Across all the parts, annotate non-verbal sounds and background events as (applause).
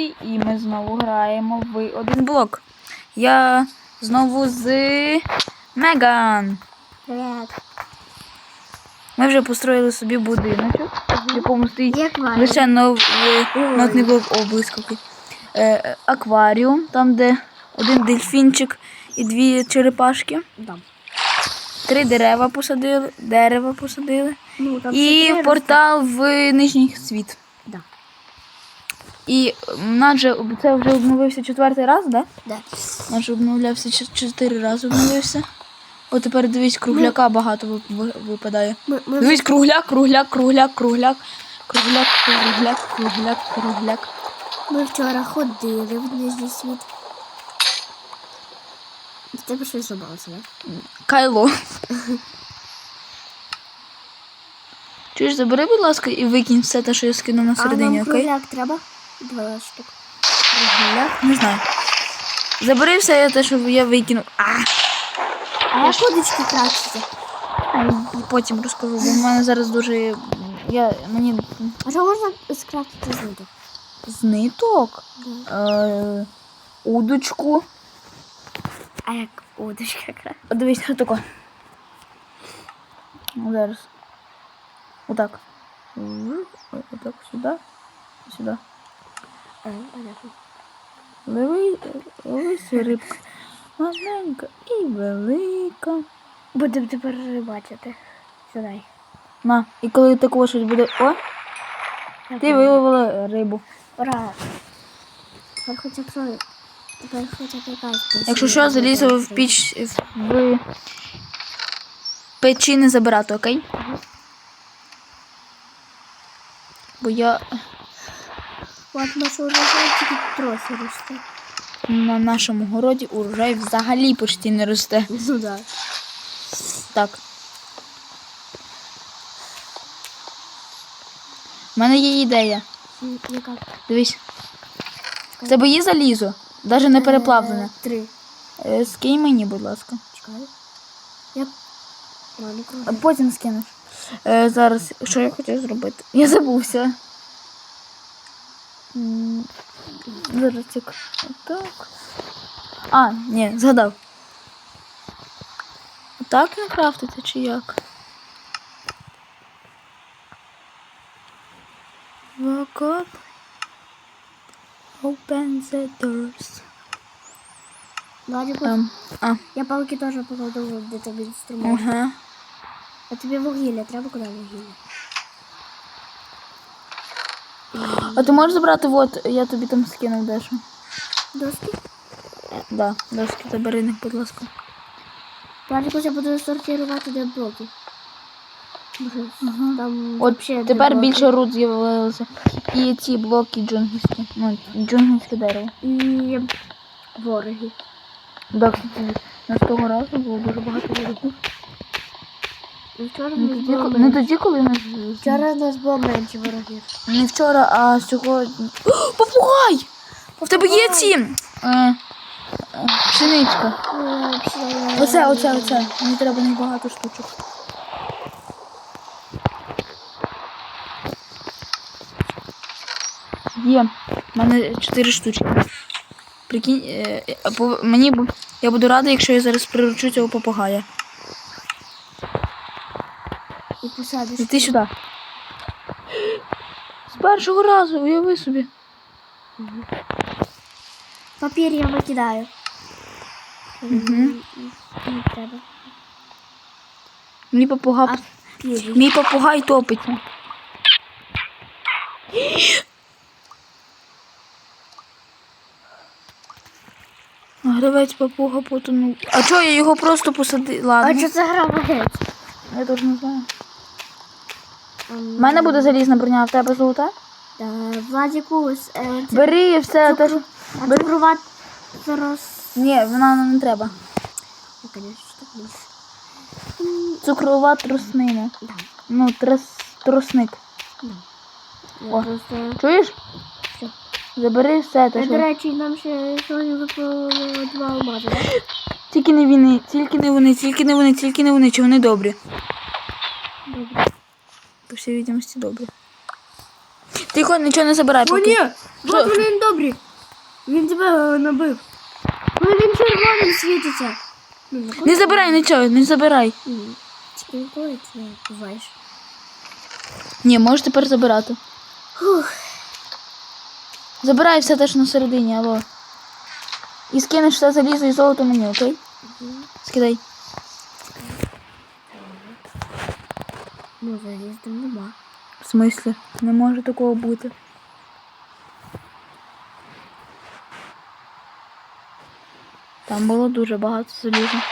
І ми знову граємо в один блок. Я знову з Меган. Ми вже построїли собі будиночок, в якому стоїть лише нов... е, нотний блок О. Е, акваріум, там, де один дельфінчик і дві черепашки. Три дерева посадили, дерева посадили. Ну, там І портал в нижній світ. І наче це вже обновився четвертий раз, да? Да. Наш обновлявся чотири рази обновився. О, тепер дивись, кругляка багато ви- ви- випадає. Ми, ми, Дивись, кругляк, кругляк, кругляк, кругляк, кругляк, кругляк, кругляк, кругляк. ми вчора ходили в нижній світ. В тебе щось зламалося, да? Кайло. Чуєш, забери, будь ласка, і викинь все те, що я скинув на а середині, нам окей? кругляк треба? Два штук. Не знаю. Забери все те, що я викинув. А! А як водички красити? Потім розкажу, бо в мене зараз дуже. Я мені А що можна скрафтити з ниток? з ниток, Да. е, удочку. А як удочка красити? О, Дивись, отако. Зараз. Отак. Отак сюди. Сюди. А, понятно. Лови, ловись рибка. Маленька і велика. Будемо тепер рибачити. Сюди. На, і коли такого щось буде. О, ти виловила рибу. Ура! Тепер хоча б. Тепер хоча б якась Якщо що, залізу в піч в печі не забирати, окей? Бо я От наш урожай тільки трохи росте. на нашому городі урожай взагалі почти не росте. Ну да. Так. У мене є ідея. Яка? Дивись. В тебе є залізо, навіть не переплавлене. Е, Три. Е, Скинь мені, будь ласка. Чекай. Я... Круто. потім скинеш. Е, зараз, що я хотів зробити? Я забувся. Тільки. Отак. А, ні, згадав. Отак не крафтити чи як? Walk up. Open the doors. Владику, Ем, а, я палки теж покладу, де тобі інструмент. ага. А тобі вугілля, треба куди вугілля? А ти можеш забрати, от, я тобі там скинув дещо. Доски? Да, доски забери них, будь ласка. Владику, я буду сортувати де блоки. Може, Там От тепер блоки. більше руд з'явилося. І ці блоки джунглівські. Ну, джунглівське дерево. І вороги. Да, кстати, на того разу було дуже багато ворогів. І Вчора Не тоді, коли- менше. тоді, коли нас... Вчора в нас було менше ворогів. Не вчора, а сьогодні. О, (gasps) попугай! В тебе є ці? Е, е, пшеничка. Оце, оце, оце. Мені треба небагато штучок. Є. У мене чотири штучки. Прикинь, е, е, по- мені бу- я буду рада, якщо я зараз приручу цього попугая. І посадиш. Іди сюди. З першого разу, уяви собі. Папір я викидаю. Мгм. Не треба. Мій попугай, мій попугай топиться. Гравець попуга потонув. А чого я його просто посадила? А що це гравець? Я теж не знаю. У мене буде залізна броня, а в тебе золота? Да, Владіку, е, це Бери все те, що. а цукрова роз... Ні, вона нам не треба. Ну, конечно, так. Цукрова труснина. Да. Ну, трос, тросник. Я О. просто... Чуєш? Що? Забери все те, Е, До речі, нам ще сьогодні випало два алмази? Тільки не вони, тільки не вони, тільки не вони, тільки не вони, чи вони добрі. Добре. По всій відомості добрі. Тихо, нічого не забирай. О, Поки. ні! Що? Вот він добрий. Він тебе е, набив. Ну він червоним світиться. Ну, Не забирай нічого, не забирай. Тільки ніколи ти не буваєш. Ні, можеш тепер забирати. Фух. Забирай все те, що на середині, алло. І скинеш все залізо і золото мені, окей? Скидай. Ну, там нема. В смислі? Не може такого бути. Там було дуже багато заліза.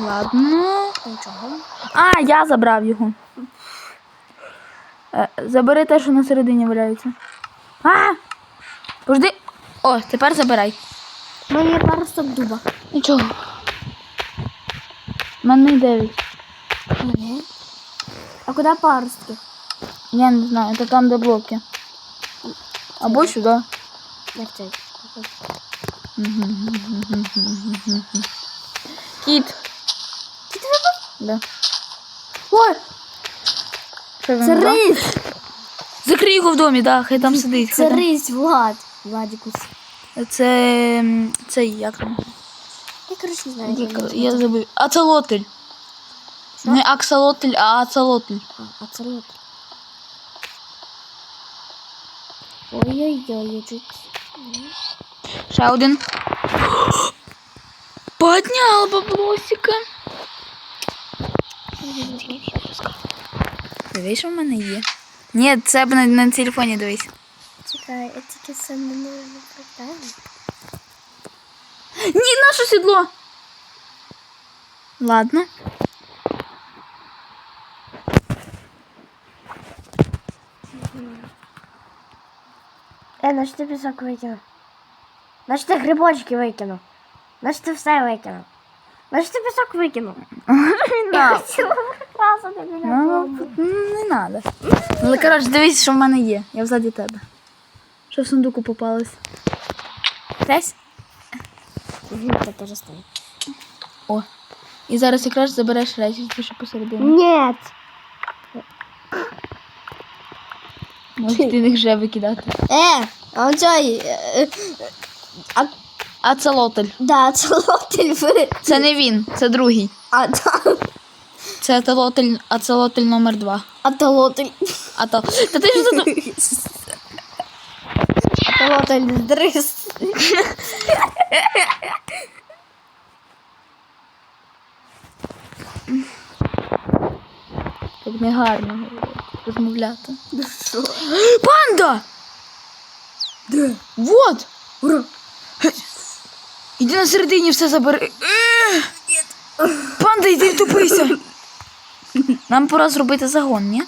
Ладно. Нічого. А, я забрав його. Е, Забери те, що на середині валяється. А! Пожди. О, тепер забирай. У мене є пару стоп дуба. Нічого. У мене 9. А куди паростки? Я не знаю, це там, де блоки. Або сюди. Як це? Кіт. Кіт випав? Да. Ой, Що він це рись! Закрий його в домі, да, хай там сидить. Це Хай там. рись, Влад. Владікус. Це м, цей як там? Я, коротше, не знаю. Я, як його я звати. забив. Ацелотль. Що? Не аксолотль, а ацелотль. А, а це лот. Ой-ой-ой, я чуть... Ще один. Поднял баблосика. Дивись, що в мене є. Ні, це б на, на телефоні дивись. Чекай, я тільки це не можу прочитати. Ні, наше сідло. Ладно. Е, значить ти пісок викинув. Значить ти грибочки викинув. Значить ти все викинув. Значить ти пісок викинув. (laughs) Я хотіла біля Ну, не треба. Але коротше, дивись, що в мене є. Я взаді тебе. Що в сундуку попалось? Десь? Це теж стоїть. О. І зараз якраз забереш речі, що посередині. Нет. Можеш ти їх вже викидати. Е, а цей, е, е, а, Ацелотль. да, це лотель. Це не він, це другий. А, да, Це ацелотль, ацелотль номер два. а то лотель. Та ти ж тут. А то лотель дрис. Так негарно розмовляти. Що? Панда! Де? Вот! Ура. Іди на середині все забери. Панда, йди втупися. Нам пора зробити загон, ні?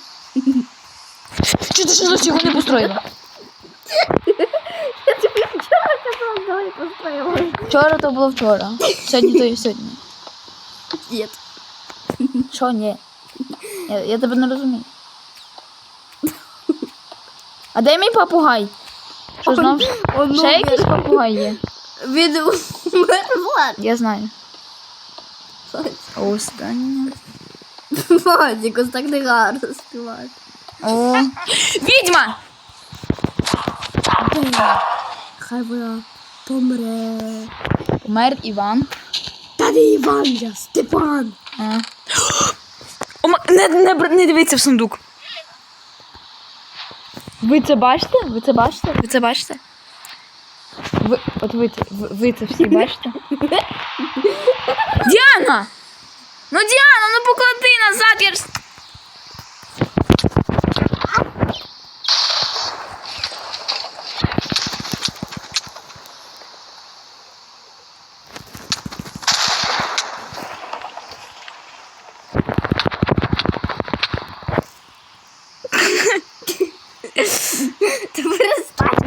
Чи ти що досі його не построїла? Я тобі вчора казала, давай построїмо. Вчора то було вчора. Сьогодні то і сьогодні. Нет. Що ні? Я, я тебе не розумію. А де мій попугай? Що знов? Он Ще якийсь попугай є? Він Влад. Я знаю. Останнє. Владик, ось так не гарно співати. О. Відьма! Хай вона помре. Помер Іван. Та не Іван я, Степан. А. О, ма- не, не, бр- не дивіться в сундук. Ви це бачите? Ви це бачите? Ви це бачите? Ви, от ви, ви, ви це всі бачите? Діана! Ну Діана, ну поклади назад, я ж. Ти перестань.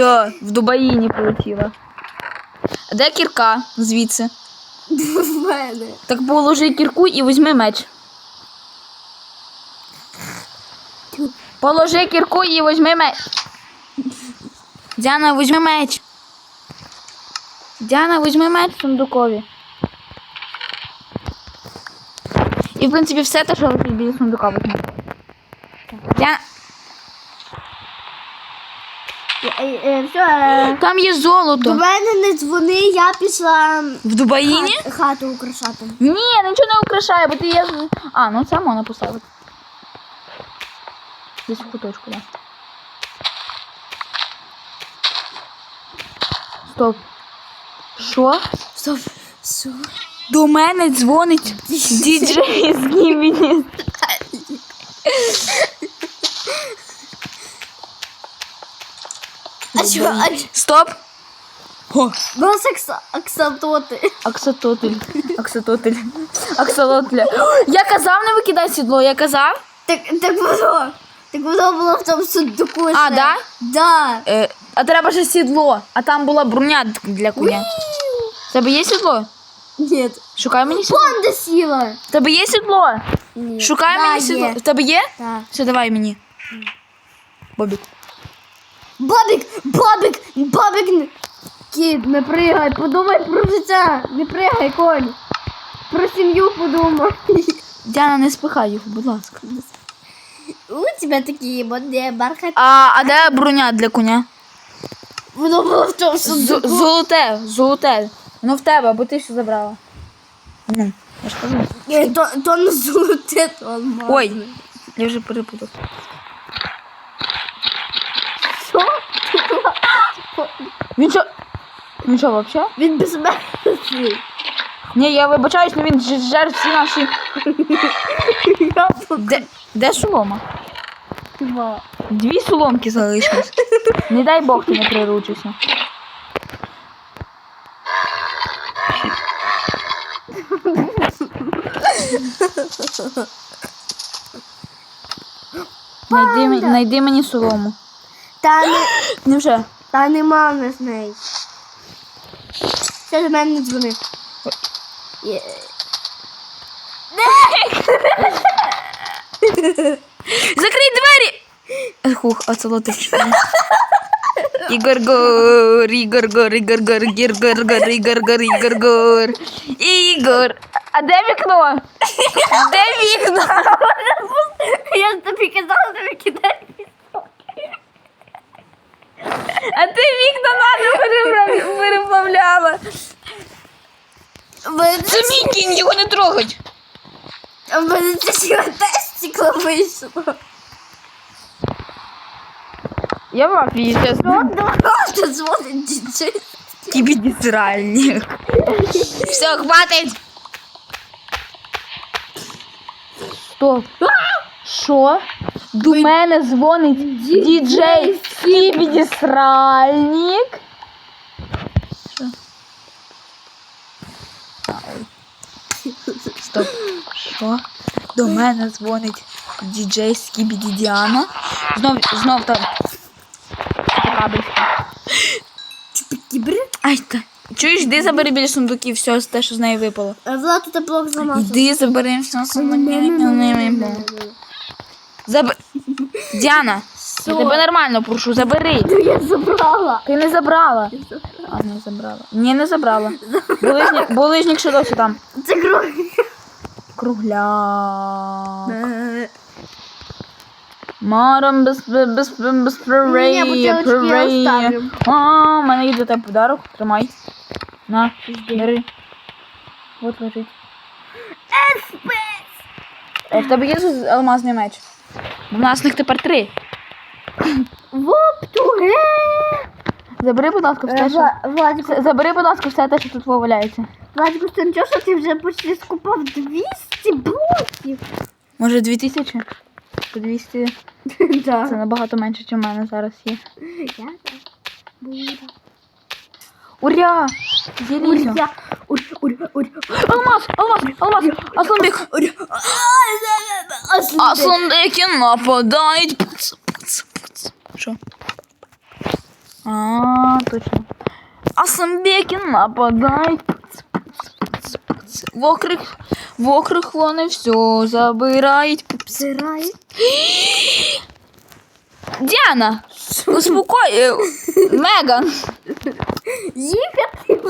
Все, в Дубаїні полетіла. А де кірка звідси? В мене. Так положи кірку і візьми меч. Положи кірку і візьми меч. Діана, візьми меч. Діана, візьми меч в сундукові. І, в принципі, все те, що лежить біля сундука візьми. Я... Все, е, Там є золото. до мене не дзвони, я пішла В Дубаїні? хат- хату украшати. Ні, нічого не украшає, бо ти є. А, ну це можна поставити. Десь в куточку, так. Стоп. Що? Стоп. Що? До мене дзвонить (laughs) діджей з Німені. А що? А Стоп. О, Нас акса- аксатоти. аксатотель. Аксатотель. Аксалотля. Я казав, не викидай сідло, я казав. Так, так воно. Так воно було в тому сундуку. А, да? Да. Е, а треба ще сідло, а там була броня для коня. В Тебе є сідло? Ні. Шукай мені сідло. Панда сіла. В Тебе є сідло? Ні. Шукай да, мені сідло. Є. В тебе є? Так. Все, давай мені. Бобік. Бобік, Бобік, Бобік. Кіт, не пригай, подумай про життя. Не пригай, конь. Про сім'ю подумай. Діана, не спихай його, будь ласка. У тебе такі модні бархат. А, а де броня для коня? Воно було в тому З- сундуку. золоте, золоте. Воно в тебе, бо ти все забрала. Ну, я ж кажу. Ні, то, то не золоте, то алмаз. Ой, я вже перепутав. Що? Він що? Він що, вообще? Він безмежний. Ні, я вибачаюсь, але він жер всі наші. Де, де солома? покупала. Дві соломки залишились. Не дай Бог ти не приручишся. Найди, найди мені солому. Та, (gasps) не, Невже? Та нема в нас неї. Все до мене не дзвони. Є- Закрий двері! Хух, оцелотич. Ігор гор, Ігор гор, Ігор гор, Ігор гор, Ігор гор, Ігор гор. Ігор. А де вікно? Де вікно? Я ж тобі казала, тобі кидай. А ти вікна переправ- переплавляла. Це мій кінь, його не трогать. в мене це ще теж стекло вийшло. Я в афії, чесно. Ну, давай, дзвонить діджей. Тобі дізральник. Все, хватить. Стоп. Що? До мене дзвонить діджей Скібіді Сральник. Стоп. Що? До мене дзвонить діджей Скібіді Діана. Знов, знов там. Кібри? Ай, та. Чуєш, йди забери біля сундуків все те, що з неї випало. Влад, тут блок зламався. Йди забери все з неї випало. Діана, я тебе нормально прошу, забери. Я забрала. Ти не забрала. А, не забрала. Ні, не забрала. Булижник, булижник ще досі там. Це круг. Кругля. Маром без без без бутилочки я А, у мене є для тебе подарок. Тримай. На, бери. От лежить. Е, В тебе є алмазний меч? У нас них тепер три. Воптуге. Забери, будь ласка, все, що... Владику, Забери, будь ласка, все те, що тут валяється. Владику, це нічого, що ти вже почти скупав 200 блоків. Може, дві тисячі? По 200. (laughs) Це набагато менше, ніж в мене зараз є. Я так буду. Уря! Залізо. Уря, уря, уря, уря. Алмаз, алмаз, алмаз, Асланбек. Аслан. Асланбеки нападають. Що? А, точно. Асланбеки нападають. Пуц, пуц, пуц, пуц. В окрик, в окрик вони все забирають. Пуц. Сирай. Діана, успокой. е, Меган. Їхати.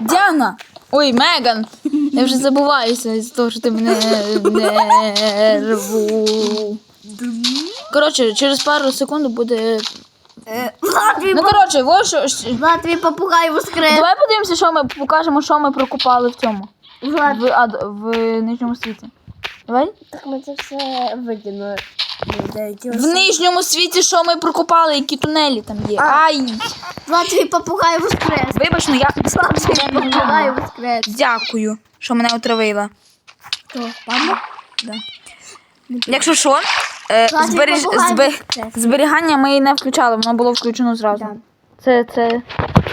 Діана. Ой, Меган. Я вже забуваюся з того, що ти мене нерву. Коротше, через пару секунд буде. Влад, твій Ну, коротше, во що. Влад, твій попугай воскрес. Давай подивимося, що ми покажемо, що ми прокопали в цьому. Влад, В, ад, в нижньому світі. Давай. так ми це все викинули. В нижньому світі, що ми прокопали, які тунелі там є. Ай! Влад, твій попугай воскрес. Вибач, ну я. Влад, твій попугай воскрес. Дякую, що мене отравила. Хто? Мама? Да. Якщо що, е, Влад, зберіж, попугай збе- воскрес. зберігання ми її не включали, воно було включено зразу. Да. Це, це.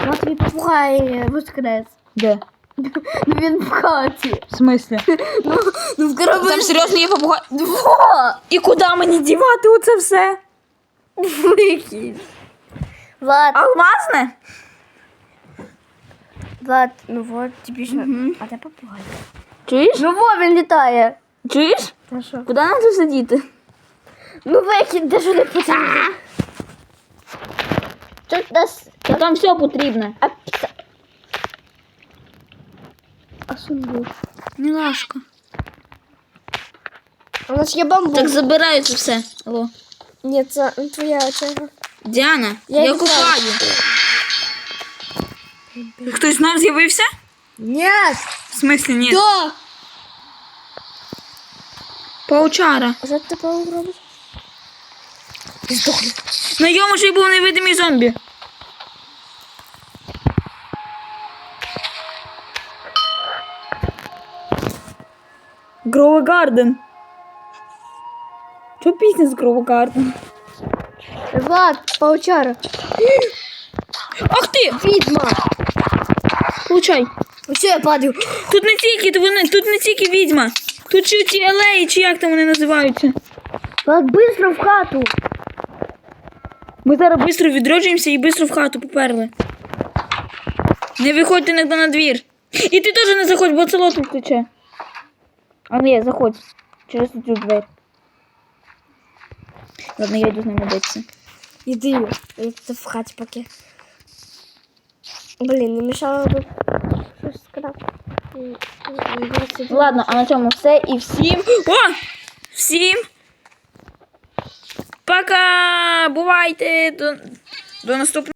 Влад, твій попугай воскрес. Де? (laughs) Ну він в хаті. В смислі? (laughs) Ну, ну в. Там серйозно є попугай. Во! І куди мені дівати оце все? Викинь. Влад, Алмазне? Влад, ну вот, що? А де попугай? Чуєш? Ну во, він літає. Чуєш? Та що? Куди нам тут сидіти? Ну де ж не потрібно. Тут нас... Та там все потрібне. А, а сундук? Мілашка. У нас є бамбук. Так забирай це все. Алло. Ні, це твоя цього. Діана, Я я, купаю. Хтось знов з'явився? Ні! В смислі ні. Да! Паучара. Що ти паук робиш? На йому ж і був невидимий зомбі. Грова Гарден. Що пісня з Грова Гарден? Влад, паучара. Ах ти! Відьма. Получай. Все, я падаю. Тут не тільки то вони, тут не тільки відьма. Тут ще ті алеї, чи як там вони називаються. Влад, быстро в хату. Ми зараз швидко відроджуємося і швидко в хату поперли. Не виходьте ніде на двір. І ти теж не заходь, бо село тут тече. А ні, заходь. Через цю двері. Ладно, я йду з ними битися. Іди. Я тут в хаті поки. Блін, не мішало би щось сказати. Ладно, а на цьому все і всім. О! Всім! Пока! Бувайте! До, до наступного.